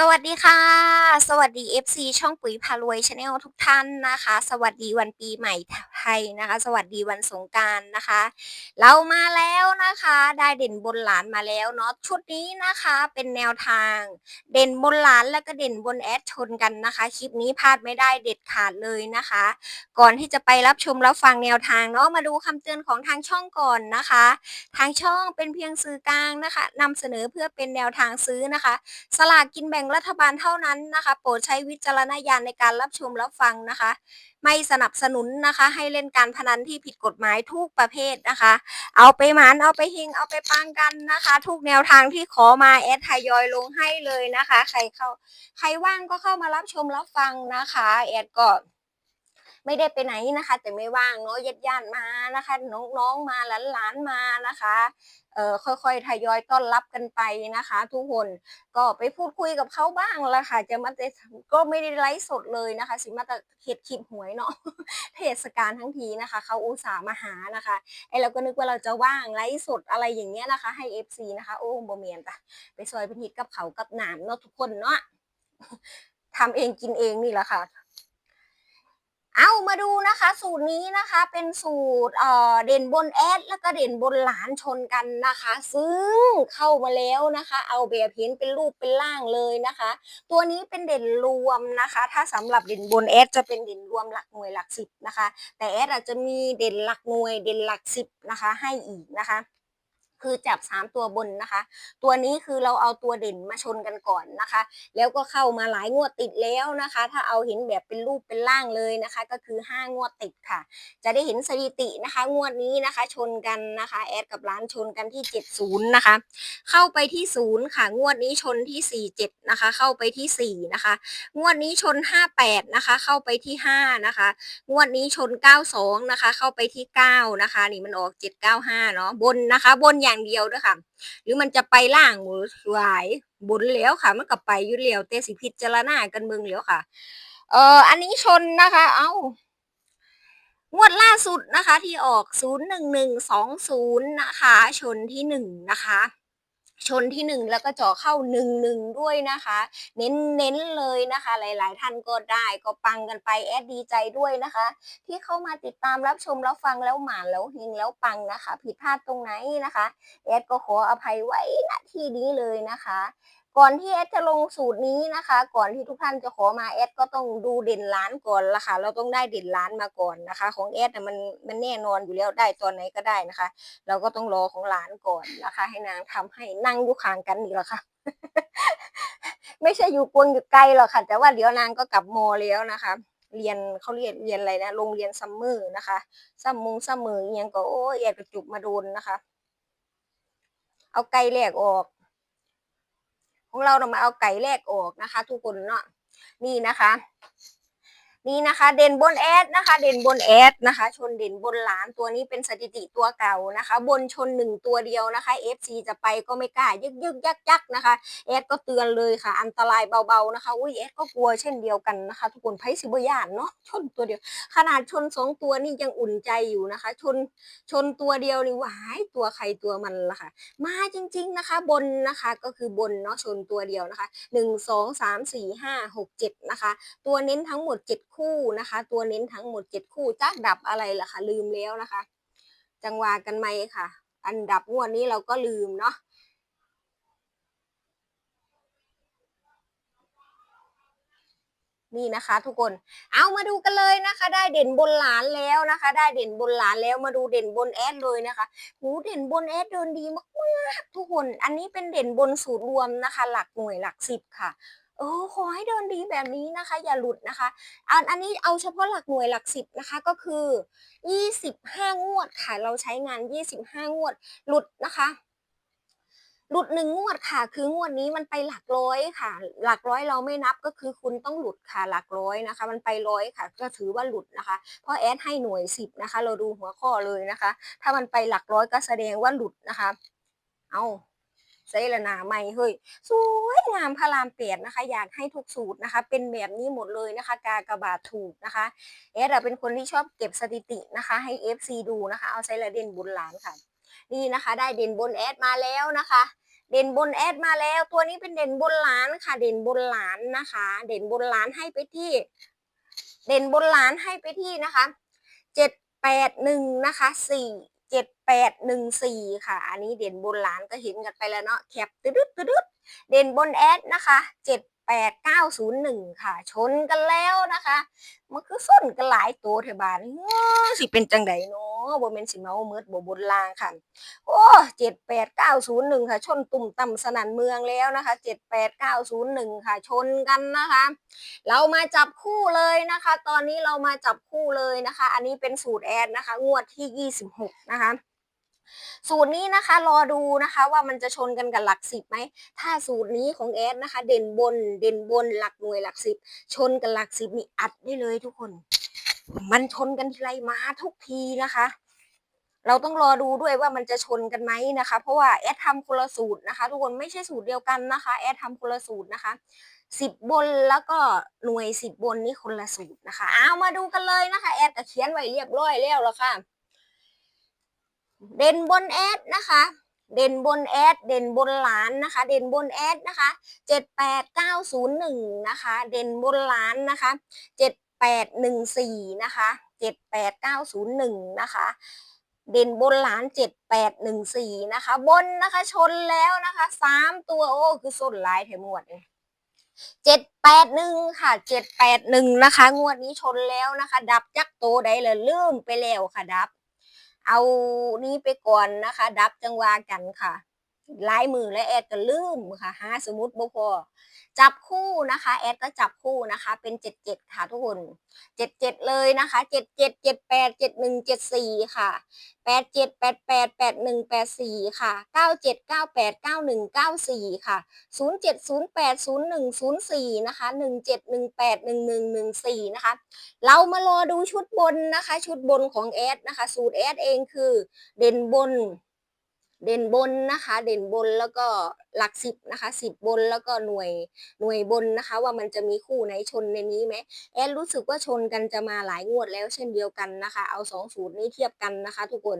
สวัสดีค่ะ สวัสดี FC ช่องปุ๋ยพารวยชาแนลทุกท่านนะคะ สวัสดีวันปีใหม่ไทยนะคะ สวัสดีวันสงการนะคะ เรามาแล้วนะคะ ได้เด่นบนหลานมาแล้วเนาะชุดนี้นะคะเป็นแนวทาง เด่นบนหลานและก็เด่นบนแอดชนกันนะคะ คลิปนี้พลาดไม่ได้เด็ดขาดเลยนะคะ ก่อนที่จะไปรับชมรับฟังแนวทางเนาะมาดูคำเตือนของทางช่องก่อนนะคะ ทางช่องเป็นเพียงสื่อกลางนะคะนำเสนอเพื่อเป็นแนวทางซื้อนะคะ สลากกินแบ่งรัฐบาลเท่านั้นนะคะ โปรดใช้วิจารณญาณในการรับชมรับฟังนะคะ ไม่สนับสนุนนะคะ ให้เล่นการพนันที่ผิดกฎหมายทุกประเภทนะคะ เอาไปหมานเอาไปหิงเอาไปปังกันนะคะ ทุกแนวทางที่ขอมาแอดทยอยลงให้เลยนะคะ ใครเข้าใครว่างก็เข้ามารับชมรับฟังนะคะแอดก็ ไม่ได้ไปไหนนะคะ แต่ไม่ว่างเนาะญาติญาติมานะคะ น้องๆมาหลานๆมานะคะเอ่อค่อยๆทยอยต้อนรับกันไปนะคะ ทุกคนก็ไปพูดคุยกับเขาบ้างละค่ะ จะมาแต่ก็ไม่ได้ไลฟ์สดเลยนะคะ สิมาแต่เห็ดคลิปหวยเนาะเทศกาลทั้งทีนะคะเขาอุตส่าห์มาหานะคะไอเราก็นึกว่าเราจะว่างไลฟ์สดอะไรอย่างเงี้ยนะคะ ให้ FC นะคะโอ้โบเมียนจ้ะไปซอยพินิดกับเขากับหนามเนาะทุกคนเนาะทำเองกินเองนี่แหละค่ะ เอามาดูนะคะ สูตรนี้นะคะเป็นสูตรเเด่นบนแอดแล้วก็เด่นบนหลานชนกันนะคะ ซึ่งเข้ามาแล้วนะคะ เอาแบบเห็นเป็นรูปเป็นร่างเลยนะคะ ตัวนี้เป็นเด่นรวมนะคะ ถ้าสำหรับเด่นบนแอดจะเป็นเด่นรวมหลักหน่วยหลักสิบนะคะ แต่แอดอาจจะมีเด่นหลักหน่วยเด่นหลักสิบนะคะ ให้อีกนะคะ คือจับสามตัวบนนะคะ ตัวนี้คือเราเอาตัวเด่นมาชนกันก่อนนะคะ แล้วก็เข้ามาหลายงวดติดแล้วนะคะ ถ้าเอาเห็นแบบเป็นรูปเป็นร่างเลยนะคะ ก็คือ 5 งวดติดค่ะ จะได้เห็นสถิตินะคะ งวดนี้นะคะ ชนกันนะคะแอดกับร้านชนกันที่ 70 นะคะ เข้าไปที่ 0 ค่ะ งวดนี้ชนที่ 47 นะคะ เข้าไปที่ 4 นะคะ งวดนี้ชน 58 นะคะ เข้าไปที่ 5 นะคะ งวดนี้ชน 92 นะคะ เข้าไปที่ 9 นะคะ นี่มันออก 795 เนาะบนนะคะ บนอย่างเดียวด้วยค่ะ หรือมันจะไปล่างหรือหวายบนแล้วค่ะ มันก็ไปอยู่แล้วแต่สิพิจารณากันเมืองแล้วค่ะ เอ่ออันนี้ชนนะคะ เอ้างวดล่าสุดนะคะ ที่ออก 01120 นะคะ ชนที่ 1 นะคะ ชนที่หนึ่งแล้วก็เจาะเข้าหนึ่งหนึ่งด้วยนะคะ เน้นเน้นเลยนะคะ หลาย ๆ ท่านก็ได้ก็ปังกันไปแอดดีใจด้วยนะคะ ที่เข้ามาติดตามรับชมรับฟังแล้วหมานแล้วเฮงแล้วปังนะคะ ผิดพลาดตรงไหนนะคะ แอดก็ขออภัยไว้ณที่นี้เลยนะคะ ก่อนที่แอดจะลงสูตรนี้นะคะ ก่อนที่ทุกท่านจะขอมาแอดก็ต้องดูเด่นล้านก่อนละค่ะ เราต้องได้เด่นล้านมาก่อนนะคะ ของแอดน่ะมันมันแน่นอนอยู่แล้วได้ตอนไหนก็ได้นะคะ เราก็ต้องรอของหลานก่อนนะคะ ให้นางทำให้นั่งอยู่ข้างกันนี่แหละค่ะ ไม่ใช่อยู่กวงอยู่ไกลหรอกค่ะ แต่ว่าเดี๋ยวนางก็กลับมอแล้วนะคะเรียนเขาเรียนเรียนอะไรนะโรงเรียนซัมเมอร์นะคะซัมมุงซัมเมอร์เอียงก็โอ้ยแอดกระจุกมาโดนนะคะ เอาไก่แหลกออก ของเราเรามาเอาไก่แรกออกนะคะ ทุกคนเนาะนี่นะคะ นี่นะคะเด่นบนแอดนะคะ เด่นบนแอดนะคะ ชนเด่นบนหลานตัวนี้เป็นสถิติตัวเก่านะคะ บนชนหนึ่งตัวเดียวนะคะ FC จะไปก็ไม่กล้ายึกยึกยักยักนะคะแอดก็เตือนเลยค่ะ อันตรายเบาๆนะคะอุ้ยแอดก็กลัวเช่นเดียวกันนะคะ ทุกคนไพ่สิบยานเนาะชนตัวเดียว ขนาดชนสองตัวนี่ยังอุ่นใจอยู่นะคะ ชนชนตัวเดียวนี่หวายตัวใครตัวมันละค่ะ มาจริง ๆนะคะ บนนะคะก็คือบนเนาะชนตัวเดียวนะคะหนึ่งสองสามสี่ห้าหกเจ็ดนะคะ ตัวเน้นทั้งหมดเจ็ดคู่นะคะ ตัวเน้นทั้งหมดเจ็ดคู่จักดับอะไรล่ะคะลืมแล้วนะคะ จังหวะกันไหมค่ะ อันดับงวดนี้เราก็ลืมเนาะนี่นะคะ ทุกคน เอามาดูกันเลยนะคะ ได้เด่นบนหลานแล้วนะคะ ได้เด่นบนหลานแล้วมาดูเด่นบนแอดเลยนะคะหูเด่นบนแอดเดินดีมากๆทุกคน อันนี้เป็นเด่นบนสูตรรวมนะคะ หลักหน่วยหลักสิบค่ะ เออขอให้เดินดีแบบนี้นะคะ อย่าหลุดนะคะอันอันนี้เอาเฉพาะหลักหน่วยหลักสิบนะคะก็คือ 25 งวดค่ะ เราใช้งาน 25 งวด หลุดนะคะหลุดหนึ่งงวดค่ะ คืองวดนี้มันไปหลักร้อยค่ะ หลักร้อยเราไม่นับก็คือคุณต้องหลุดค่ะ หลักร้อยนะคะ มันไปร้อยค่ะ ก็ถือว่าหลุดนะคะ เพราะแอดให้หน่วยสิบนะคะ เราดูหัวข้อเลยนะคะ ถ้ามันไปหลักร้อยก็แสดงว่าหลุดนะคะ เอา ใส่ละนาไม่เฮ้ยสวยงามพระรามเปียดนะคะ อยากให้ทุกสูตรนะคะ เป็นแบบนี้หมดเลยนะคะ กากระบาดถูกนะคะเอสเป็นคนที่ชอบเก็บสถิตินะคะ ให้ FC ดูนะคะ เอาใช้ละเด่นบุญหลานค่ะ นี่นะคะ ได้เด่นบนแอดมาแล้วนะคะเด่นบนแอดมาแล้วตัวนี้เป็นเด่นบนล้านค่ะ เด่นบนล้านนะคะ เด่นบนล้านให้ไปที่ เด่นบนล้านให้ไปที่นะคะเจ็ดแปดหนึ่งนะคะสี่ เจ็ดแปดหนึ่งสี่ค่ะ อันนี้เด่นบนหลานก็เห็นกันไปแล้วเนาะแคปตึ๊ดตึ๊ดเด่นบนแอดนะคะ เจ็ดแปดเก้าศูนย์หนึ่งค่ะ ชนกันแล้วนะคะ มันคือส้นกันหลายตัวเถอะบานสิเป็นจังไดเนาะบ่แมนสิเมาเมิดบ่บนลางค่ะ โอ้เจ็ดแปดเก้าศูนย์หนึ่งค่ะ ชนตุ่มต่ำสนั่นเมืองแล้วนะคะเจ็ดแปดเก้าศูนย์หนึ่งค่ะ ชนกันนะคะ เรามาจับคู่เลยนะคะ ตอนนี้เรามาจับคู่เลยนะคะ อันนี้เป็นสูตรแอดนะคะ งวดที่ยี่สิบหกนะคะ สูตรนี้นะคะรอดูนะคะว่ามันจะชนกันกับหลักสิบไหม ถ้าสูตรนี้ของแอดนะคะ เด่นบนเด่นบนหลักหน่วยหลักสิบชนกับหลักสิบนี่อัดได้เลยทุกคน มันชนกันทีไรมาทุกทีนะคะ เราต้องรอดูด้วยว่ามันจะชนกันไหมนะคะ เพราะว่าแอดทำคนละสูตรนะคะ ทุกคนไม่ใช่สูตรเดียวกันนะคะ แอดทำคนละสูตรนะคะสิบบนแล้วก็หน่วยสิบบนนี่คนละสูตรนะคะ เอามาดูกันเลยนะคะ แอดก็เขียนไว้เรียบร้อยแล้วแล้วค่ะ เด่นบนแอดนะคะ เด่นบนแอดเด่นบนหลานนะคะ เด่นบนแอดนะคะเจ็ดแปดเก้าศูนย์หนึ่งนะคะ เด่นบนหลานนะคะเจ็ดแปดหนึ่งสี่นะคะเจ็ดแปดเก้าศูนย์หนึ่งนะคะเด่นบนหลานเจ็ดแปดหนึ่งสี่นะคะ บนนะคะชนแล้วนะคะสามตัวโอ้คือส้นลายเทหมวดเจ็ดแปดหนึ่งค่ะเจ็ดแปดหนึ่งนะคะ งวดนี้ชนแล้วนะคะ ดับจักโตได้เลยลืมไปแล้วค่ะดับ เอานี้ไปก่อนนะคะ ดับจังหวะกันค่ะ ลายมือและแอดก็ลืมค่ะหาสมมติบ่พอจับคู่นะคะแอดก็จับคู่นะคะ เป็นเจ็ดเจ็ดค่ะทุกคนเจ็ดเจ็ดเลยนะคะเจ็ดเจ็ดเจ็ดแปดเจ็ดหนึ่งเจ็ดสี่ค่ะแปดเจ็ดแปดแปดแปดหนึ่งแปดสี่ค่ะเก้าเจ็ดเก้าแปดเก้าหนึ่งเก้าสี่ค่ะศูนย์เจ็ดศูนย์แปดศูนย์หนึ่งศูนย์สี่นะคะหนึ่งเจ็ดหนึ่งแปดหนึ่งหนึ่งหนึ่งสี่นะคะ เรามารอดูชุดบนนะคะ ชุดบนของแอดนะคะ สูตรแอดเองคือ เด่นบน เด่นบนนะคะ เด่นบนแล้วก็หลักสิบนะคะสิบบนแล้วก็หน่วยหน่วยบนนะคะ ว่ามันจะมีคู่ไหนชนในนี้ไหมแอดรู้สึกว่าชนกันจะมาหลายงวดแล้วเช่นเดียวกันนะคะ เอาสองสูตรนี้เทียบกันนะคะ ทุกคน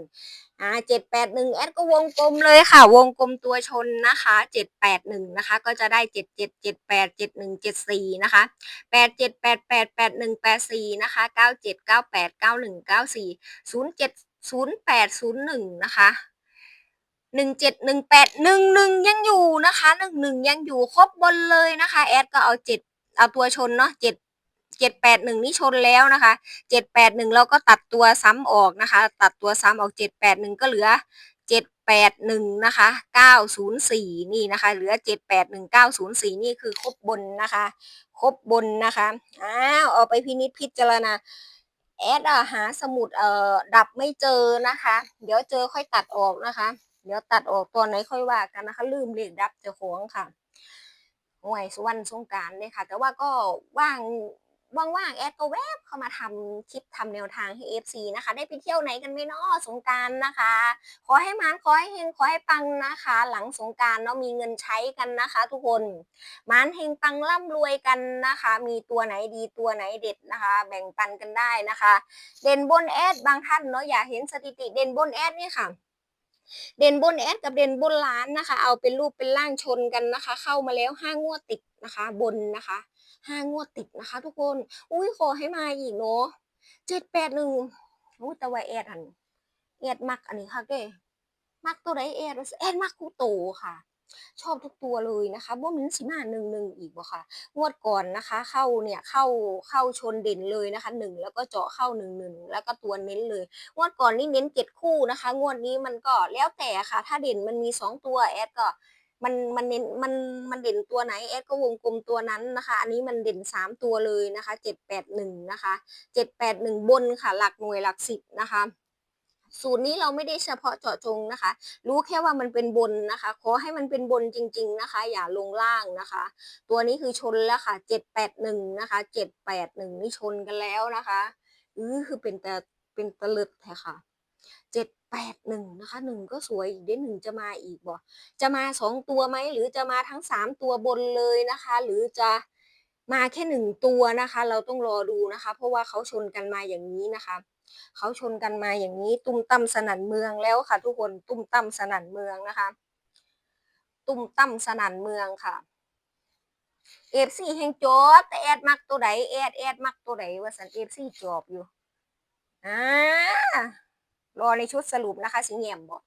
อ่าเจ็ดแปดหนึ่งแอดก็วงกลมเลยค่ะ วงกลมตัวชนนะคะเจ็ดแปดหนึ่งนะคะ ก็จะได้เจ็ดเจ็ดเจ็ดแปดเจ็ดหนึ่งเจ็ดสี่นะคะแปดเจ็ดแปดแปดแปดหนึ่งแปดสี่นะคะเก้าเจ็ดเก้าแปดเก้าหนึ่งเก้าสี่ศูนย์เจ็ดศูนย์แปดศูนย์หนึ่งนะคะ หนึ่งเจ็ดหนึ่งแปดหนึ่งหนึ่งยังอยู่นะคะหนึ่งหนึ่งยังอยู่ครบบนเลยนะคะ แอดก็เอาเจ็ดเอาตัวชนเนาะเจ็ดเจ็ดแปดหนึ่งนี่ชนแล้วนะคะเจ็ดแปดหนึ่งเราก็ตัดตัวซ้ำออกนะคะ ตัดตัวซ้ำออกเจ็ดแปดหนึ่งก็เหลือเจ็ดแปดหนึ่งนะคะเก้าศูนย์สี่นี่นะคะ เหลือเจ็ดแปดหนึ่งเก้าศูนย์สี่นี่คือครบบนนะคะ ครบบนนะคะอ้าวเอาไปพินิจพิจารณาแอดหาสมุดเอ่อดับไม่เจอนะคะ เดี๋ยวเจอค่อยตัดออกนะคะ เดี๋ยวตัดออกตัวไหนค่อยว่ากันนะคะ ลืมเลขดับเจ้าของค่ะห่วยสุวรรณสงการเลยค่ะ แต่ว่าก็ว่างว่างๆแอดก็แวบเข้ามาทำคลิปทำแนวทางให้ FC นะคะ ได้ไปเที่ยวไหนกันไหมเนาะสงการนะคะ ขอให้มานขอให้เฮงขอให้ปังนะคะ หลังสงการเนาะมีเงินใช้กันนะคะ ทุกคนมานเฮงปังร่ำรวยกันนะคะ มีตัวไหนดีตัวไหนเด็ดนะคะ แบ่งปันกันได้นะคะ เด่นบนแอดบางท่านเนาะอยากเห็นสถิติเด่นบนแอดนี่ค่ะ เด่นบนแอดกับเด่นบนล้านนะคะ เอาเป็นรูปเป็นร่างชนกันนะคะ เข้ามาแล้วห้างวดติดนะคะ บนนะคะห้างวดติดนะคะ ทุกคน อุ้ยขอให้มาอีกเนาะเจ็ดแปดหนึ่งอุ้ยแต่ว่าแอดอันแอดมักอันนี้ค่ะเก้มักตัวไหนแอดแอดมักคู่โตค่ะ ชอบทุกตัวเลยนะคะบ่มินสิมาหนึ่งหนึ่งอีกบ่ค่ะ งวดก่อนนะคะ เข้าเนี่ยเข้าเข้าชนเด่นเลยนะคะหนึ่งแล้วก็เจาะเข้าหนึ่งหนึ่งแล้วก็ตัวเน้นเลย งวดก่อนนี่เน้นเจ็ดคู่นะคะ งวดนี้มันก็แล้วแต่ค่ะ ถ้าเด่นมันมีสองตัวแอดก็มันมันเน้นมันมันเด่นตัวไหนแอดก็วงกลมตัวนั้นนะคะ อันนี้มันเด่นสามตัวเลยนะคะเจ็ดแปดหนึ่งนะคะเจ็ดแปดหนึ่งบนค่ะ หลักหน่วยหลักสิบนะคะ สูตรนี้เราไม่ได้เฉพาะเจาะจงนะคะ รู้แค่ว่ามันเป็นบนนะคะ ขอให้มันเป็นบนจริง ๆนะคะ อย่าลงล่างนะคะ ตัวนี้คือชนแล้วค่ะเจ็ดแปดหนึ่งนะคะเจ็ดแปดหนึ่งนี่ชนกันแล้วนะคะอือคือเป็นแต่เป็นตะลึดแท้ค่ะเจ็ดแปดหนึ่งนะคะหนึ่งก็สวยอีกเด้หนึ่งจะมาอีกบ่จะมาสองตัวไหมหรือจะมาทั้งสามตัวบนเลยนะคะ หรือจะมาแค่หนึ่งตัวนะคะ เราต้องรอดูนะคะ เพราะว่าเขาชนกันมาอย่างนี้นะคะ เขาชนกันมาอย่างนี้ตุ้มตั้มสนั่นเมืองแล้วค่ะ ทุกคนตุ้มตั้มสนั่นเมืองนะคะ ตุ่มต่ำสนั่นเมืองค่ะเอฟซีแห่งจบแต่แอดมักตัวไหนแอดแอดมักตัวไหนว่าสันเอฟซีจอบอยู่อ่ารอในชุดสรุปนะคะสิเงียมบอก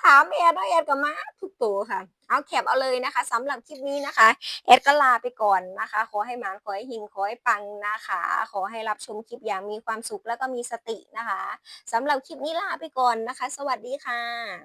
ถามแอดว่าแอดก็มาทุกตัวค่ะ เอาแคปเอาเลยนะคะสำหรับคลิปนี้นะคะแอดก็ลาไปก่อนนะคะ ขอให้หมานขอให้หิงขอให้ปังนะคะ ขอให้รับชมคลิปอย่างมีความสุขแล้วก็มีสตินะคะสำหรับคลิปนี้ลาไปก่อนนะคะ สวัสดีค่ะ